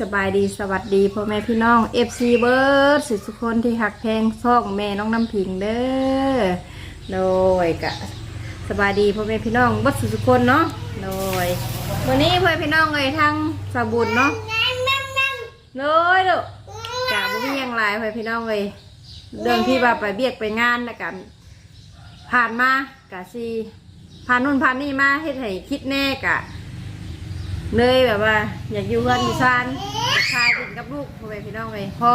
สบายดีสวัสดีพ่อแม่พี่น้อง FC เบิร์ดสุดทุกคนที่หักแพงซ่องแม่น้องน้ำพิงเด้อโดยกะสบายดีพ่อแม่พี่น้องเบิร์ดสุดทุกคนเนาะโดยวันนี้พ่อแม่พี่น้องเลยทั้งสาบุญเนาะเลยเด้อกะบ่มีหยังหลายพ่อแม่พี่น้องเลยเรื่องที่ว่าไปเบียกไปงานแล้วกันผ่านมากะซีผ่านนู่นผ่านนี่มาเฮ็ดให้คิดแน่กะ เลยแบบว่า อยากอยู่เพื่อนอยู่ซานอยากทายดินกับลูกพ่อแม่พี่น้องเลยพอ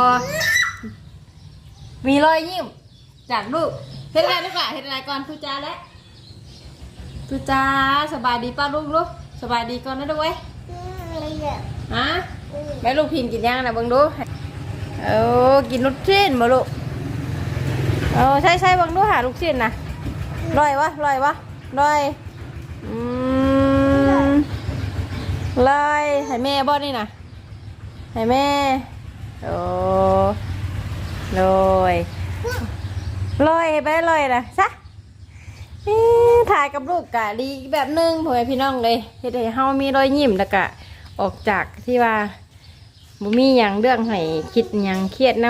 มีรอยยิ้มจากลูกเฮ็ดอะไรลูกอะเฮ็ดอะไรก่อนทุจ้าและทุจ้าสบายดีป้าลูกลูกสบายดีก่อนนะด้วยฮะแม่ลูกพิงกินยังนะเบิ่งดูเออกินลูกชิ้นบ่ลูกเออใช่ใช่เบิ่งดูหาลูกชิ้นนะลอยวะลอยวะลอยอืม เลยให้แม่บ่นี่นะให้แม่ โอ้เลยลอยไปลอยนะซะถ่ายกับลูกกะดีแบบนึงพ่อแม่พี่น้องเลยเฮ็ดให้เฮามีรอยยิ้มแล้วกะออกจากที่ว่าบ่มีหยังเรื่องให้คิดหยังเครียดนํ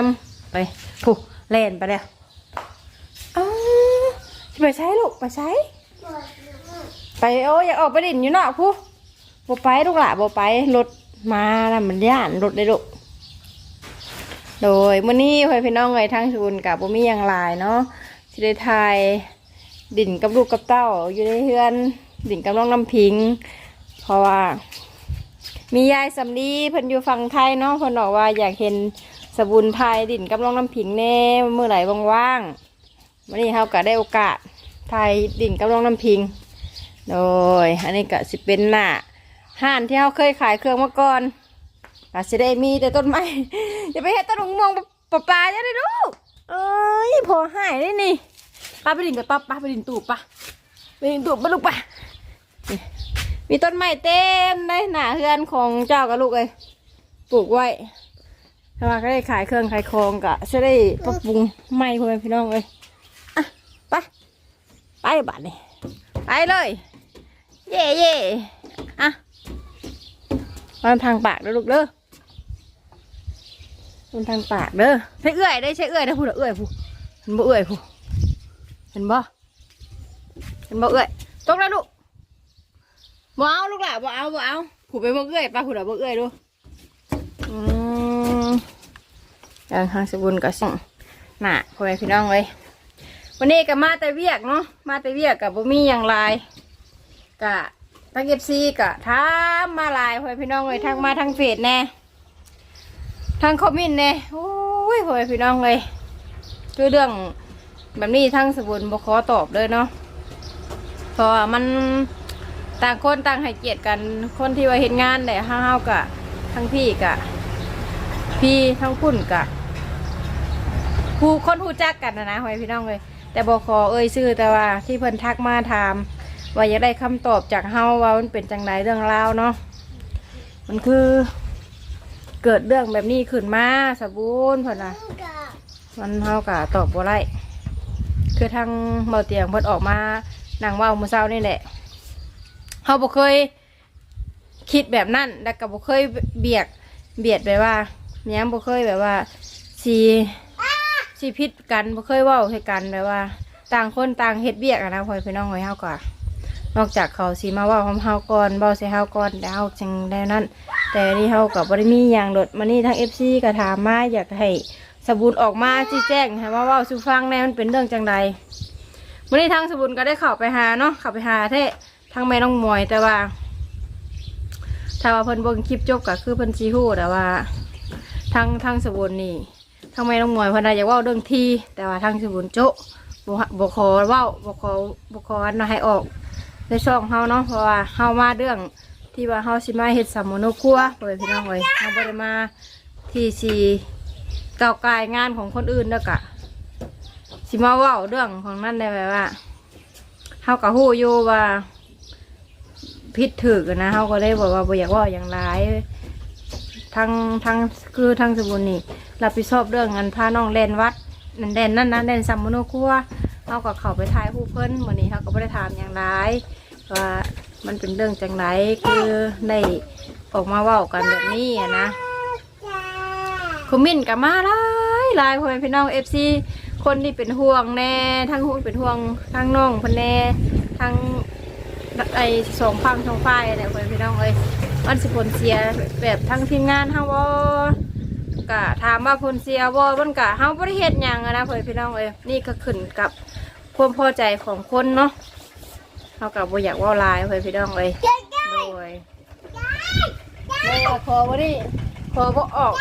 ไปผู้แล่นไปแล้วอ้าไปใช้ลูกไปใช้ ไปโอ้ยอยากออกไปดินอยู่เนาะผู้ บ่ไปลูกหละบ่ไปรถมาแล้วมันย่านรถได้ลูกโดยมื้อนี้พ่อพี่น้องเอ้ยทางศูนกับบ่มีหยังหลายเนาะสิได้ถ่ายดินกับลูกกับเต้าอยู่ในเฮือน ดินกับน้องน้ำพิง เพราะว่า มียายสำลีเพิ่นอยู่ฝั่งไทยเนาะเพิ่นบอกว่าอยากเห็นสบุนไทยดินกับน้องน้ำพิงแน่เมื่อไหร่ว่างๆวันนี้เฮาก็ได้โอกาสถ่ายดินกับน้องน้ำพิง โดยอันนี้ก็สิเป็นหน้า ห้านที่เขาเคยขายเครื่องมาก่อนก็สิได้มีแต่ต้นไม้ อย่าไปเฮ็ดต้นมะม่วงปลาปลาจะได้ลูกเอ้ยพอหายได้นี่ป้าไปดินกับต๊อป้าไปดินตูป้าไปดินตูป้าลูกป้ามีต้นไม้เต็มเลยหน้าเฮือนของเจ้ากับลูกเลยปลูกไว้ถ้าว่าก็ได้ขายเครื่องขายของก็จะได้ปรับปรุงไม้พ่อแม่พี่น้องเลยอะไปไปบ้านนี่ไปเลย เย่เย่ อะวางทางปากเด้อลูกเด้อวางทางปากเด้อใช้เอื้อยได้ใช้เอื้อยได้พูดเอื้อยพูเห็นบ่เอื้อยพูเห็นบ่เห็นบ่เอื้อยตกแล้วลูกบ่เอาลูกหล่ะบ่เอาบ่เอาผูไปบ่เอื้อยป้าผูดบ่เอื้อยดูอืมการทางสบุนก็ส่งหนาพ่อแม่พี่น้องเลยวันนี้ก็มาแต่เวียกเนาะมาแต่เวียกกับบ่มีอย่างไรกะ ทางเอฟซีกะถามมาหลายพ่อแม่พี่น้องเลยทางมาทางเฟซแน่ทางคอมเมนต์แน่โอ้ยพ่อแม่พี่น้องเลยคือเรื่องแบบนี้ทางสบุนบขอตอบเลยเนาะเพราะมันต่างคนต่างให้เกียรติกันคนที่ว่าเห็นงานแต่ห้าวๆกะทั้งพี่กะ พี่ทั้งคุณกะผู้คนหูจักกันนะนะพ่อแม่พี่น้องเลยแต่บขอเอ่ยชื่อแต่ว่าที่เพิ่นทักมาถาม ว่าอยากได้คำตอบจากเฮาว่ามันเป็นจังไดเรื่องราวเนาะมันคือเกิดเรื่องแบบนี้ขึ้นมาสะบูนเพิ่นน่ะมันเฮากะตอบบ่ได้คือทางเบาเตียงเพิ่นออกมานั่งว้าวมื้อเช้านี่แหละเฮาบ่เคยคิดแบบนั้นแล้วก็บ่เคยเบียดเบียดแบบว่าแย้มบ่เคยแบบว่าสิสิผิดกันบ่เคยเว้าให้กันแบบว่า ต่างคนต่างเฮ็ดเบียกอะนะพ่อพี่น้องไว้เฮาก็ นอกจากเขาสีมาเว่าของเฮาก่อนเบาใส่เฮาก่อนแต่เฮาจังได้นั่นแต่นี่เฮากับบริมีอย่างโดดมานี่ทั้งเอฟซีก็ถามมาอยากให้สบุนออกมาชี้แจ้งให้ว่าเว่าสู่ฟังแน่มันเป็นเรื่องจังใดวันนี้ทางสบุนก็ได้เข้าไปหาเนาะเข้าไปหาเทะทางแม่น้องมวยแต่ว่า ถ้าว่าเพิ่นเบิ่งคลิปจบก็คือเพิ่นซีฮู้แต่ว่าทางทางสบุนนี่ทางแม่น้องมวยเพิ่นน่ะอยากเว้าเรื่องทีแต่ว่าทางสบุนโจะบ่บ่ขอเว้าบ่ขอบ่ขอให้ออก ในช่องเฮาเนาะเพราะว่าเฮามาเรื่องที่ว่าเฮาสิมาเฮ็ดสามโมโนครัวเปิดพี่น้องเลยเฮาบ่ได้มาที่สิเก่ากายงานของคนอื่นเด้อกะสิมาเว้าเรื่องของนั่นได้แบบว่าเฮาก็ฮู้อยู่ว่าผิดถูกอนะเฮาก็ได้บอกว่าบ่อยากว่าอย่างไรทางทางคือทางสมุนนี่รับผิดชอบเรื่องงานพาน้องเล่นวัด นั่นเด่นนั่นนะเด่นสามโมโนครัวเขาก็เข้าไปทายผู้เพิ่นวันนี้เขาก็ไม่ได้ถามอย่างไรว่ามันเป็นเรื่องจังไรคือได้ออกมาว้ากันแบบนี้อะนะอมเมนต์กับมาหลายหลายพ่อแม่พี่น้องเอฟซีคนที่เป็นห่วงแน่ทั้งห่วงเป็นห่วงทั้งน้องคนแน่ทั้งไอสองฟังสองฝ่ายอะไรพ่อแม่พี่น้องเอ้ยมันสิผลเสียแบบทั้งทีมงานเฮาบ่ กะถามว่าผลเสียบ่มันกะเฮาบ่ได้เฮ็ดหยังอะนะพ่อแม่พี่น้องเอ้ยนี่ก็ขึ้นกับความพอใจของคนเนาะเฮากับบ่อยากเว่าลายพ่อแม่พี่น้องเอ้ยโดยแม่ขอบ่ได้ขอบ่ออก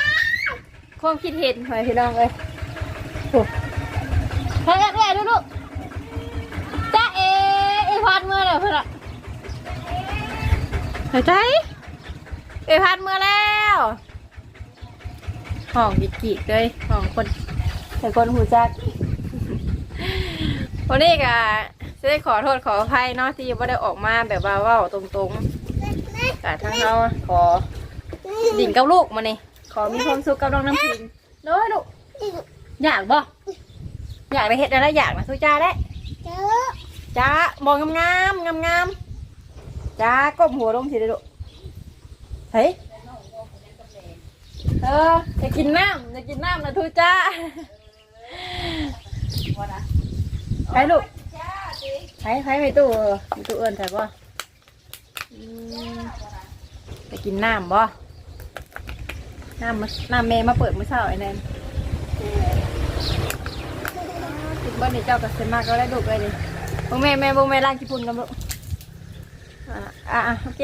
ความคิดเห็นหอยพี่น้องเอ้เฮ้ยเฮ้ยดูลูกจ้าเอไอพัดเมื่อไหร่เพื่อนอะหายใจไอพัดเมื่อแล้ว ห้องกิกกิเลยห้องคนแต่คนหูจักวันนี้ก็จะได้ขอโทษขออภัยเนาะที่ไม่ได้ออกมาแบบว่าว่าตรงๆแต่ทั้งเราขอดิ่งกับลูกมานี่ขอมีความสุขกับน้องน้ำพิงด้อลูกอยากบ่อยากได้เห็ดอะไรอยากนะสู้จ้าได้จ้ามองงามงามงามจ้าก้มหัวลงสิเด้อลูกเฮ้ย เออจะกินน้ำจะกินน้ำนะทูจ้าไปลูกไปไปไปตู้เออมีตู้เอิญแต่บ่อืมจะกินน้ำบ่น้ำมาน้ำเมย์มาเปิดมื้อเช้าไอ้แนนคิดว่านี่เจ้ากับเซนมากก็ได้ดุเลยดิพวกแม่แม่พวกแม่ล้างขี้ปุ่นกันลูกอะอะอะโอเค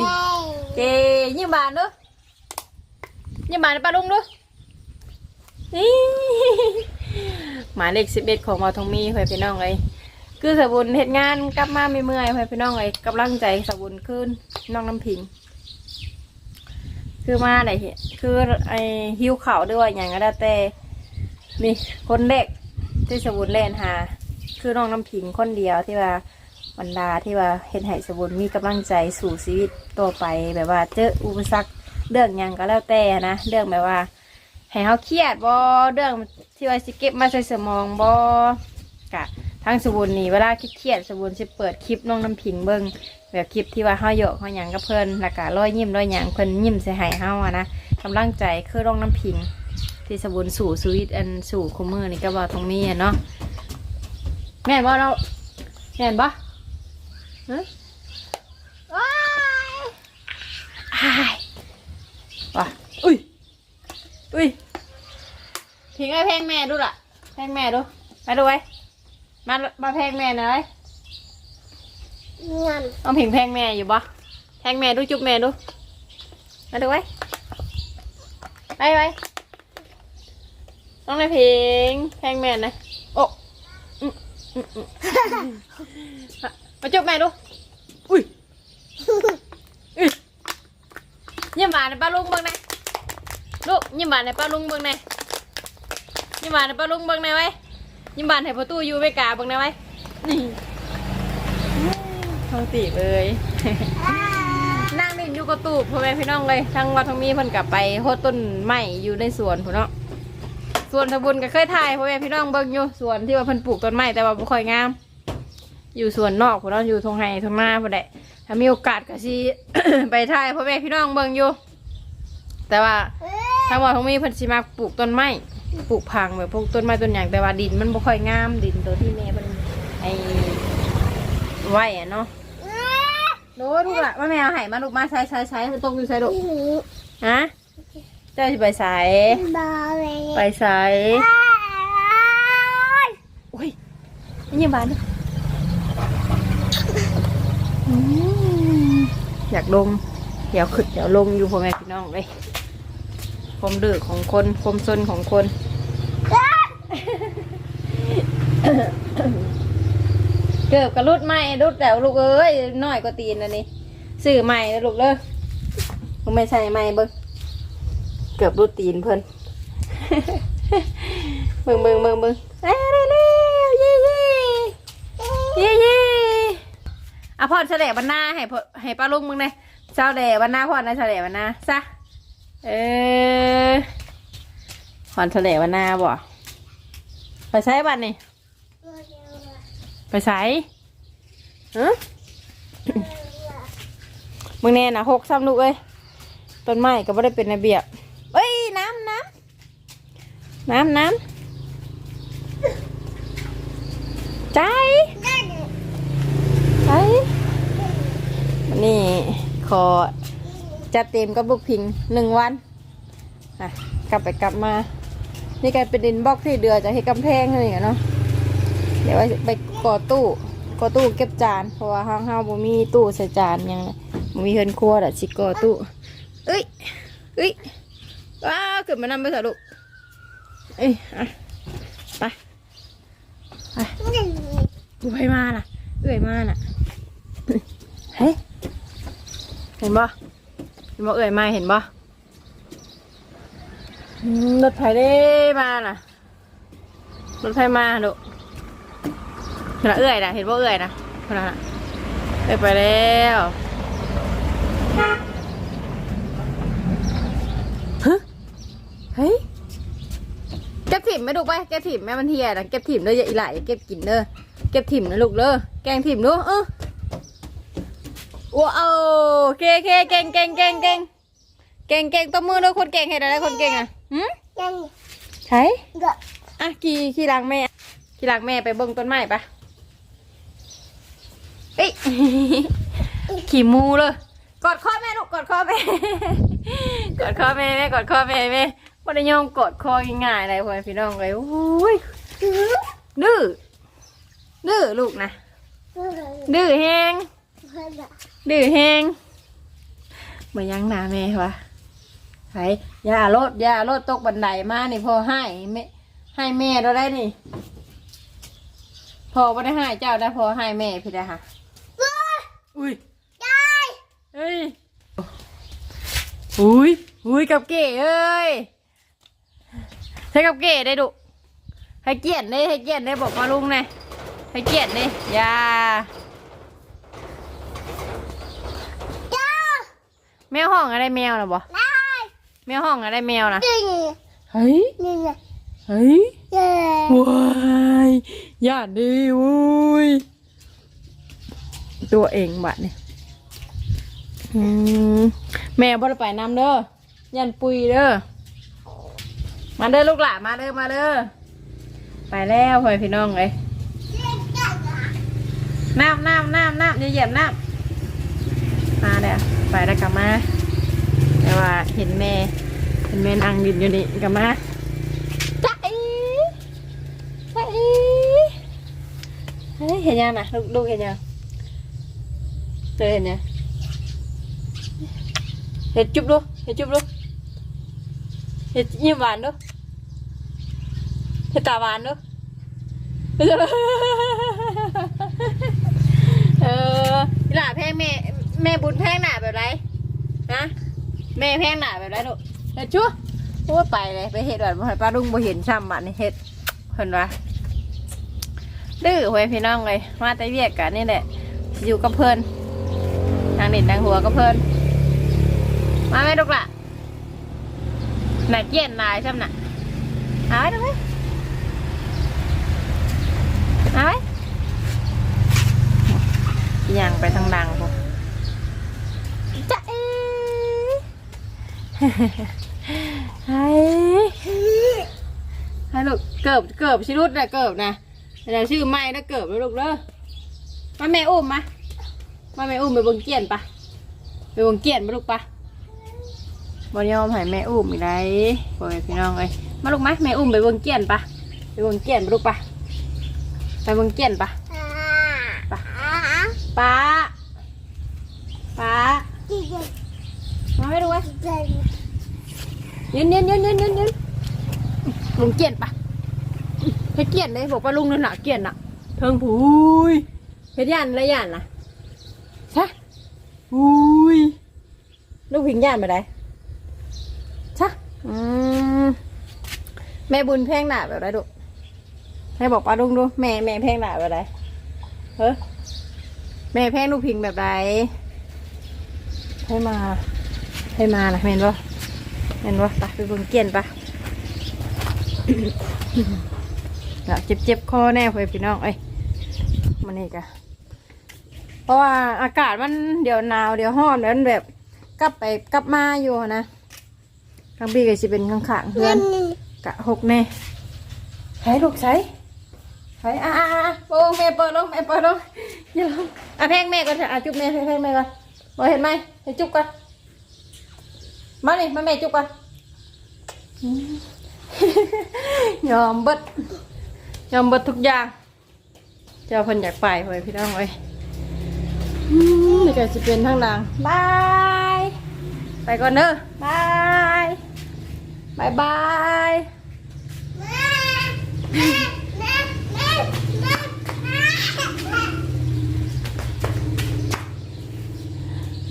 โอเคยิ้มบานเด้อ ยิ้มานให้ป้าลุงด้อนี่หมายเลขสิบเอ็ดของมาทองมีเพื่อนพี่น้องเลยคือสบุญเหตุงานกลับมาไม่เมื่อยเพื่อนพี่น้องเลยกำลังใจสบุญขึ้นน้องน้ำพิง คือมาไหนคือไอหิวเข่าด้วยอย่างก็ได้แต่นี่คนเด็กที่สบุนเล่นหาคือน้องน้ำพิงคนเดียวที่ว่าบรรดาที่ว่าเห็นให้สบุนมีกำลังใจสู่ชีวิตต่อไปแบบว่าเจออุปสรรค เรื่องหยังก็แล้วแต่นะเรื่องแบบว่าให้เขาเครียดบ่เรื่องที่ว่าสิเก็บมาใส่สมองบ่กะทั้งสบุนนี่เวลาคิดเครียดๆสบุนสิเปิดคลิปน้องน้ำพิงเบิ่งแบบคลิปที่ว่าเฮาโยกเฮาหยังกับเพิ่นแล้วก็ร้อยยิ้มร้อยหยังเพิ่นยิ้มใส่ให้เฮาอะนะกำลังใจคือร้องน้ำพิง ที่สบุนสู่ชีวิตอันสู่คุมือนี่ก็บ่ตรงนี้อะเนาะแม่นบ่เราแม่นบ่ฮะว้ายอ้ายว่ะอุ้ย อุ้ยพิงไอ้เพลงแม่ดูล่ะเพลงแม่ดูไปดูไว้มามาเพลงแม่หน่อยต้องพิงแพงแม่อยู่ปะแพงแม่ดูจุ๊บแม่ดูมาดูไว้ไปไปต้องได้พิงแพงแม่นะโอ้อืมอืมอืมมาจุ๊บแม่ดูอุ้ยอุ้ยยิ้มหวานในป้าลุงเบิ่งหนะลูก ยิ้มหวานในป้าลุงเบิ่งหนะยิ้มหวานในป้าลุงเบิ่งหนะไว้ยิ้มหวานให้ประตูอยู่ไม่กล้าเบิ่งหนะไว้นี่ท้องตีบเลยนั่งเล่นอยู่กระตูบพ่อแม่พี่น้องเลยทั้งวัดทั้งมีเพิ่นกลับไปโหดต้นไม้อยู่ในสวนพุ่นเนาะสวนทบุญก็เคยถ่ายพ่อแม่พี่น้องเบิ่งอยู่สวนที่ว่าเพิ่นปลูกต้นไม้แต่ว่าบ่ค่อยงาม อยู่สวนนอกพุ่นเนาะอยู่ทงไห้ทงนาพุ่นแหละถ้ามีโอกาสก็สิไปถ่ายพ่อแม่พี่น้องเบิ่งอยู่ แต่ว่า ทางวัดทั้งมีเพิ่นสิมาปลูกต้นไม้ปลูกพังแบบพวกต้นไม้ต้นหยังแต่ว่าดินมันบ่ค่อยงามดินตัวที่แม่เพิ่นไอ้ไว้อะเนาะโน้ลูกละว่าแมวไห่มาลูกมาใช้ใช้ใช้ตรงอยู่ใช้ลูกฮะเจ้าจะไปใส่ไปใส่โอ้ยนี่ยังบานอยากลงเดี๋ยวขึ้นเดี๋ยวลงอยู่พ่อแม่พี่น้องเลย ความดื้อของคนความซนของคนเกือบกระลุดใหม่รุดแล้วลูกเอ้ยน้อยกว่าตีนนะนี่ซื้อใหม่แล้วลูกเลยผมไม่ใช่ใหม่เบิ้งเกือบรุดตีนเพิ่นเบิ้งเบิ้งเบิ้งเบิ้งเร็วเร็วเย่เย่เย่เย่อะพอดเฉลยวันหน้าให้ให้ป้าลุงมึงเลยเช้าแดวันหน้าพอดนะเฉลยวันหน้าซะ เออพอดเฉลวันนาบ่ไปใช้บัตรนี่ ไปใส่ฮะมึงแน่นะหกซ้ำลูกเอ้ยต้นไม้ก็ไม่ได้เป็นระเบียบเอ้ย น้ำน้น้ำน้ำใจใจนนี้ขอ จัดเต็มกับลูกพิงหนึ่งวันอะกลับไปกลับมา นี่กลายเป็นดินบล็อกที่เดือจะให้กำแพงอะไรอย่างเงี้ยเนาะเดี๋ยวไว้ไปก่อตู้ก่อตู้เก็บจานเพราะว่าห้างเฮาบ่มีตู้ใส่จานยังบ่มีเฮือนครัวแต่ะสิก่อตู้เอ้ยเอ้ยว้าขึ้นมานำไปเถอะลูกเอ้ยอะไปไปกูไปมาน่ะเอ้ยมาน่ะเฮ้ยเห็นบ่ บ่เอ้ยมาเห็นบ่อืมรถไฟได้มาน่ะรถไฟมาดูขณะเอ้ยน่ะเห็นบ่เอ้ยนะขณะน่ะเอ้ยไปแล้วฮะเฮ้ยเก็บถิ่มไม่ดูไปเก็บถิ่มแม่มันเทียนะเก็บถิ่มเด้ออย่าอีหล่าอย่าเก็บกินเด้อเก็บถิ่มนะลูกเด้อแกงถิ่มดูเออ ว้าวเคเคเก่งเก่งเก่งเก่งเก่งเก่งตัวมือด้วยคนเก่งเห็นอะไรคนเก่งอะหืมใช่อะขี่ขี่หลังแม่ขี่หลังแม่ไปเบิ่งต้นไม้ปะเอ้ยขี่มูเลยกอดคอแม่ลูกกอดคอแม่กอดคอแม่แม่กอดคอแม่แม่วันนี้ยอมกอดคอง่ายๆเลยพ่อแม่พี่น้องเลยโอ้ยดื้อดื้อลูกนะดื้อแฮง ดื้อแฮงมายังหนาแม่วะไห้ย่าโลดย่าโลดตกบันไดมานี่พอให้แม่ให้แม่เราได้นี่พอไม่ได้ให้เจ้าได้พอให้แม่พี่ได้ค่ะอุ้ยเฮ้ยอุ้ยอุ้ยกับเก๋เอ้ยใช้กับเก๋ได้ดุให้เกียรติได้ให้เกียรติได้บอกมาลุงไงให้เกียรติได้อยา แมวห้องอะไรแมวนะบ่แมวห้องอะไรแมวนะเฮ้ยเฮ้ยว้ายญาติดีวุ้ยตัวเองบัดเนี่ยอืมแม่บ่ได้ไปนำเด้อยันปุยเด้อมาเด้อลูกหลานมาเด้อมาเด้อไปแล้วพ่อพี่น้องเลยน้ำน้ำน้ำน้ำอย่าเหยียบน้ำ มาเด้อไปแล้วกลับมาแต่ว่าเห็นแม่เห็นแม่นั่งยืนอยู่นี่กลับมาจ้าอีจ้าอีเฮ้ยเห็นยังนะลูกลูกเห็นยังเจอเห็นยังเห็ดจุบดูเห็ดจุบดูเห็ดยิ้มหวานดูเห็ดตาหวานดูเออหล่าแพงแม่ แม่บุญแพงหนาแบบไรนะแม่แพงหนาแบบไรลูกเห็ดชั่วพูดไปเลยไปเห็ดแบบป้าลุงบ่เห็นซ้ำบัดนี่เห็ดเพิ่นว่าดื้อหวยพี่น้องเลยมาแต่เวียกกันนี่แหละอยู่กับเพิ่นนางเด่นนางหัวกับเพิ่นมาไหมลูกล่ะหนเกี้ยนนายใช่ไหมน่ะเอาไว้ดูไหมเอาไว้ยังไปทางดังพวกจะเอ๋ ให้ให้ลูกเกิบเกิบชิรุดนะเกิบนะแต่ชื่อไม่นะเกิบแล้วลูกเด้อมาแม่อุ้มมามาแม่อุ้มไปบงเกียนปะไปบงเกียนมาลูกปะบอยอมให้แม่อุ้มอีกไรพ่อแม่พี่น้องเลยมาลูกไหมแม่อุ้มไปบงเกียนปะไปบงเกียนไปลูกปะไปบงเกียนปะปะป้าป้ามาให้ดูไว้ ยืนยืนยืนยืนยืนยืนลุงเกี้ยนปะให้เกี้ยนเลยบอกว่าลุงนั่นน่ะเกี้ยนน่ะเทิงผูยเฮ็ดยันอะไรยันน่ะใช่อุ้ยลูกพิงยันไปไหนชะอืมแม่บุญแพงหนาแบบไรดูให้บอกป้าลุงดู แม่แม่แพงหนาแบบไรเฮ้ยแม่แพงลูกพิงแบบไรให้มาให้มานะเห็นปะเห็นปะไปไปเบุญเกียนปะเดี๋ยวเจ็บเจ็บคอแน่เพื่อนพี่น้องเอ้ยมันนี่กะเพราะว่าอากาศมันเดี๋ยวหนาวเดี๋ยวร้อนเดี๋ยวมันแบบกลับไปกลับมาอยู่นะทางบีก็จะเป็นข้างๆเพื่อนกะหกแน่ใช้ลูกใช้ใช้อ่าอ่าอ่าโอ้แม่เปิดลงแม่เปิดลงอย่าลงอะแพงแม่ก่อนเถอะอะจุ๊บแม่แพงแพงแม่ก่อนบอเห็นไหมให้จุ๊บก่อน มานี่มาแม่จุ๊บก่อนอืมยอมเบิดยอมเบิดทุกอย่าง เจ้าเพิ่นอยากไปเว้ยพี่น้องเว้ยอืมนี่ก็จะเป็นทางดังบาย ไปก่อนเด้อบายบายบาย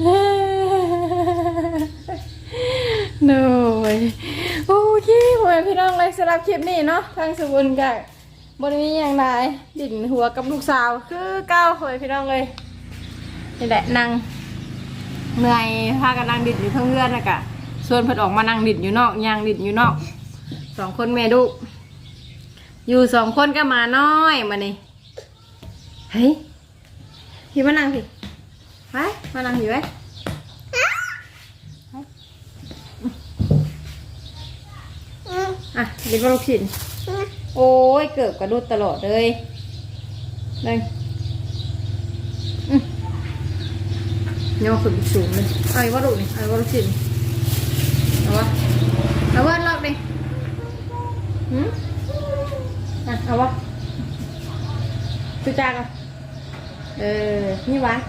ห น่อยโอเคพ่อแม่พี่น้องเลยสำหรับคลิปนี้เนาะทางสบุนกับบริมีอย่างไรดิ่นหัวกับลูกสาวคือเก้าพ่อแม่พี่น้องเลยนี่แหละนั่งเหนื่อยพากันนั่งดิดอยู่เทั้งเพื่อนนะกะส่วนเพิ่นออกมานั่งดิดอยู่นอกยางดิดอยู่นอกสองคนแม่ลูอยู่สองคนก็มาน้อยมานี่เฮ้ยพี่มานั่งสิไปมานั่งอยู่ไว้ อะเด็กก็ลูกชิ้นโอ้ยเกิดกระดุดตลอดเลยนั่งเนี่ยมาขึ้นสูงเลยเอาอีกว่าลูกนี่เอาอีกว่าลูกชิ้นเอาวะเอาวะรอบดิหืมอะเอาวะจุจากอะเออนี่วาน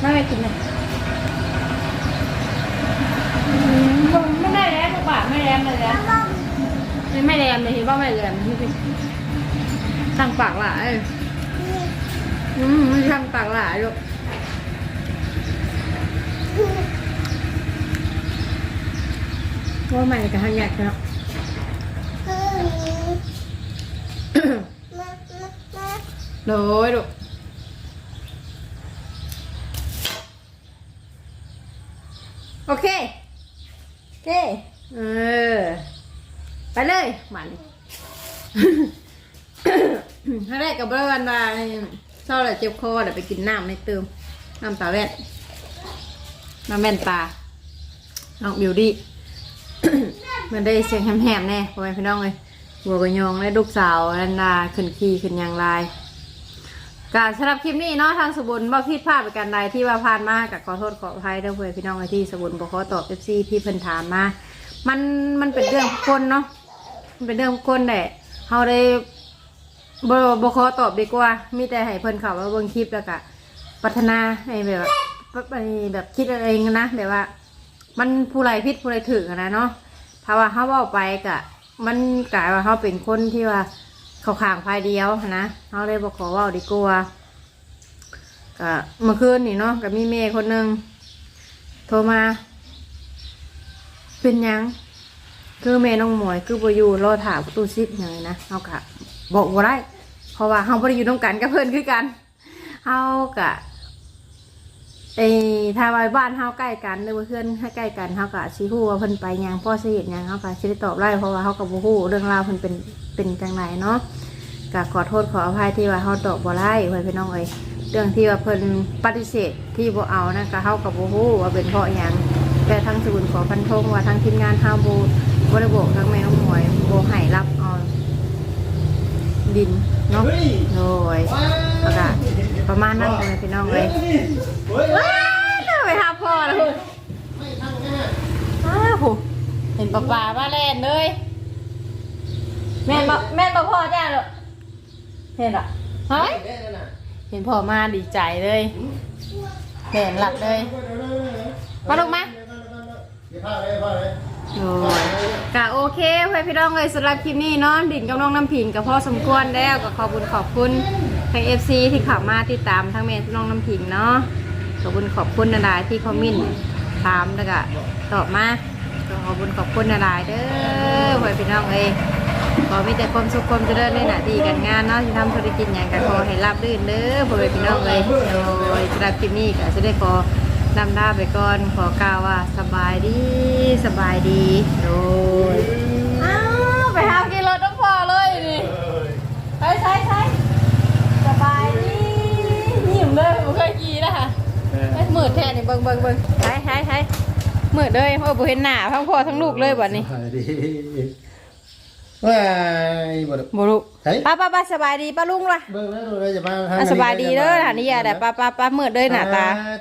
ไม่ไม่กินเลยอืมไม่ได้แล้วลูกบ่า ไม่แรงเลยแล้วไม่แรงเลยเห็นว่าไม่แรงนี่สิตั้งปากหล่ะเอ้ยอืมไม่ตั้งปากหล่ะลูกว่าใหม่กับทางอยากเนาะโดยลูกโอเค โอเค เออ ไปเลยหมันถ้าแรกกับบริวารว่าเศร้าเลยเจ็บคอเดี๋ยวไปกินน้ำในเติมน้ำตาแว่นน้ำแว่นตาน้องบิวดี้มันได้เสียงแหมๆแน่พ่อแม่พี่น้องเลยบัวกระยองและลูกสาวนันดาขึ้นขี่ขึ้นยางลายการสำหรับคลิปนี้เนาะทางสบุนบ่ผิดพลาดปการใดที่ว่าผ่านมากับขอโทษขออภัยด้อเพื่อนพี่น้องที่สบุนบ่ขอตอบเอฟซีที่เพิ่นถามมา มันมันเป็นเรื่องของคนเนาะมันเป็นเรื่องของคนแหละเฮาได้บ่บ่ขอตอบดีกว่า มีแต่ให้เพิ่นเขามาเบิ่งคลิปแล้วก็พัฒนาให้แบบว่าไอ้แบบคิดเอาเองนะแบบว่า มันผู้ไรพิษผู้ไรถือกันนะเนาะถ้าว่าเขาเว่าไปกะมันกลายว่าเขาเป็นคนที่ว่าเขาขางภายเดียวนะเขาเลยบอกขอเว่าดีกว่ากะเมื่อคืนนี่เนาะกับมีเมย์คนหนึ่งโทรมา เป็นยัง คือเมย์น้องหมวยคือบอยู่รอถามตู้ซิปย่างไรนะเขากะบอกว่าได้เพราะว่าเขาไม่ได้อยู่ตรงกันกับเพื่อนคือกันเขากะไอ้ถ้าไว้บ้านเฮาใกล้กันหรือว่าเพื่อนให้ใกล้กันเฮาก็สิฮู้ว่าเพิ่นไปหยังพ่อสิเฮ็ดหยังเฮาก็สิได้ตอบได้เพราะว่าเฮาก็บ่ฮู้เรื่องราวเพิ่นเป็นเป็นจังไดเนาะก็ขอโทษขออภัยที่ว่าเฮาตอบบ่ได้ไว้พี่น้องเอ้ยเรื่องที่ว่าเพิ่นปฏิเสธที่บ่เอานั่นก็เฮาก็บ่ฮู้ว่าเป็นเพราะหยัง แต่ทั้งศูนย์ขอพันธงว่าทั้งทีมงานเฮาบ่บ่ได้บทั้งแม่น้องหมวยบ่ให้รับเอาดินเนาะโดยแล้วก็ประมาณนั้นเลยพี่น้องเอ้ยว้าวไปหาพ่อแล้วอ้าวผู้เห็นปลาปลามาแล่นเลยแม่นบ่แม่นบ่พ่อจ้าเหรอเห็นหรอเฮ้ยเห็นพ่อมาดีใจเลยแม่นหลับเลยมาลงมา โอ้ยกะโอเคเพื่อนพี่น้องเลยสำหรับคลิปนี้เนาะดิ่งกับน้องน้ำผิงกับพ่อสมควรแล้วก็ขอบคุณขอบคุณทางเอฟซีที่เข้ามาติดตามทั้งเมย์น้องน้ำผิงเนาะขอบคุณขอบคุณนาดาที่คอมเมินต์ถามแล้วก็ตอบมาขอบคุณขอบคุณนาดาเด้อเพื่อนพี่น้องเอ้ยขอมีแต่ความสุขความเจริญในหน้าที่การงานเนาะที่ทำธุรกิจอย่างก็ขอให้รับรื่นเด้อเพื่อนพี่น้องเอ้ยโดยสำหรับคลิปนี้ก็จะได้ขอ นำหน้าไปก่อนขอกล่าวว่าสบายดีสบายดีโดยอ้าวไปหากินรถต้องพอเลยนี่ใช่ใช่ใช่สบายดียิ้มเลยผมเคยขี่นะคะไอ้ยมืดแท้นี่เบิ่งเบิ่งเบิ่งใช่ใช่ใช่มืดเลยเออบ่เห็นหน้าทั้งพ่อทั้งลูกเลยบัดนี้สบายดีว้ายบ่ได้บ่ลูกเฮ้ยป้าป้าป้าสบายดีป้าลุงล่ะเบิ่งแล้วดูเลยจะมาอะสบายดีเด้อหานี่อย่าแต่ป้าป้าป้ามืดเลยหน้าตาอ่